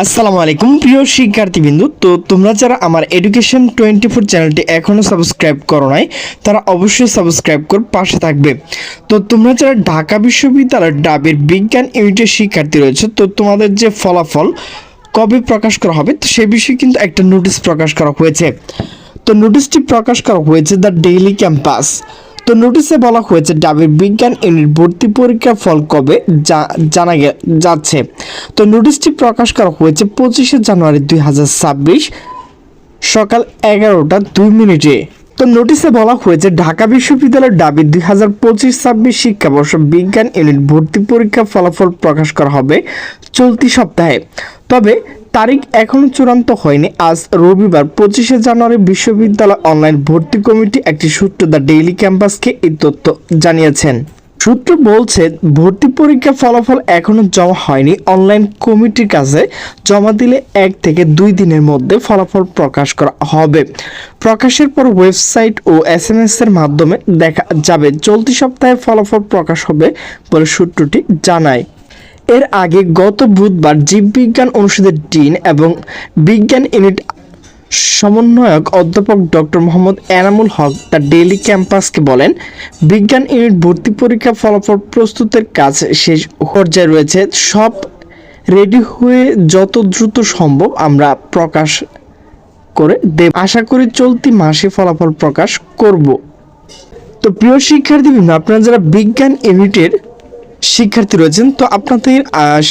আসসালামু আলাইকুম, প্রিয় শিক্ষার্থীবৃন্দু। তো তোমরা যারা আমার এডুকেশন টোয়েন্টি ফোর চ্যানেলটি এখনও সাবস্ক্রাইব করো নাই, তারা অবশ্যই সাবস্ক্রাইব করে পাশে থাকবে। তো তোমরা যারা ঢাকা বিশ্ববিদ্যালয়ের ডাবের বিজ্ঞান ইউনিটের শিক্ষার্থী রয়েছে, তো তোমাদের যে ফলাফল কবে প্রকাশ করা হবে, তো সে বিষয়ে কিন্তু একটা নোটিশ প্রকাশ করা হয়েছে। তো নোটিশটি প্রকাশ করা হয়েছে দ্য ডেইলি ক্যাম্পাস তো নোটিশে বলা হয়েছে, ডাবের বিজ্ঞান ইউনিট ভর্তি পরীক্ষার ফল কবে যা- জানা যাচ্ছে। তো নোটিশটি প্রকাশ করা হয়েছে পঁচিশে জানুয়ারি দুই হাজার ছাব্বিশ সকাল এগারোটা দুই মিনিটে। তো নোটিশে বলা হয়েছে, ঢাকা বিশ্ববিদ্যালয়ের দাবি দুই হাজার পঁচিশ ছাব্বিশ শিক্ষাবর্ষ বিজ্ঞান ইউনিট ভর্তি পরীক্ষা ফলাফল প্রকাশ করা হবে চলতি সপ্তাহে। তবে তারিখ এখনও চূড়ান্ত হয়নি। আজ রবিবার পঁচিশে জানুয়ারি বিশ্ববিদ্যালয় অনলাইন ভর্তি কমিটি একটি সূত্র দ্য ডেইলি ক্যাম্পাসকে এই তথ্য জানিয়েছেন। সূত্র বলছে, ভর্তি পরীক্ষা ফলাফল এখনও জমা হয়নি। অনলাইন কমিটির কাছে জমা দিলে এক থেকে দুই দিনের মধ্যে ফলাফল প্রকাশ করা হবে। প্রকাশের পর ওয়েবসাইট ও এস এম এর মাধ্যমে দেখা যাবে, চলতি সপ্তাহে ফলাফল প্রকাশ হবে বলে সূত্রটি জানায়। এর আগে গত বুধবার জীববিজ্ঞান অনুষদের ডিন এবং বিজ্ঞান ইউনিট সমন্বয়ক অধ্যাপক doctor Mohammad Enamul Haque the daily ক্যাম্পাসকে বলেন, বিজ্ঞান ইউনিট ভর্তি পরীক্ষা ফলাফল প্রস্তুতের কাজ শেষ পর্যায়ে রয়েছে। সব রেডি হয়ে যত দ্রুত সম্ভব আমরা প্রকাশ করে দেব। আশা করি চলতি মাসে ফলাফল প্রকাশ করব। তো প্রিয় শিক্ষার্থীবৃন্দ আপনারা যারা বিজ্ঞান ইউনিটের শিক্ষার্থী রয়েছেন, তো আপনাদের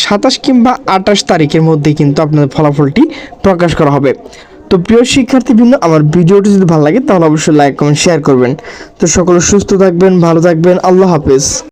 সাতাশ কিংবা আঠাশ তারিখের মধ্যে কিন্তু আপনাদের ফলাফলটি প্রকাশ করা হবে। তো প্রিয় শিক্ষার্থীবৃন্দ, আমার ভিডিওটি যদি ভালো লাগে, তাহলে অবশ্যই লাইক, কমেন্ট, শেয়ার করবেন। তো সকলে সুস্থ থাকবেন, ভালো থাকবেন, আল্লাহ হাফেজ।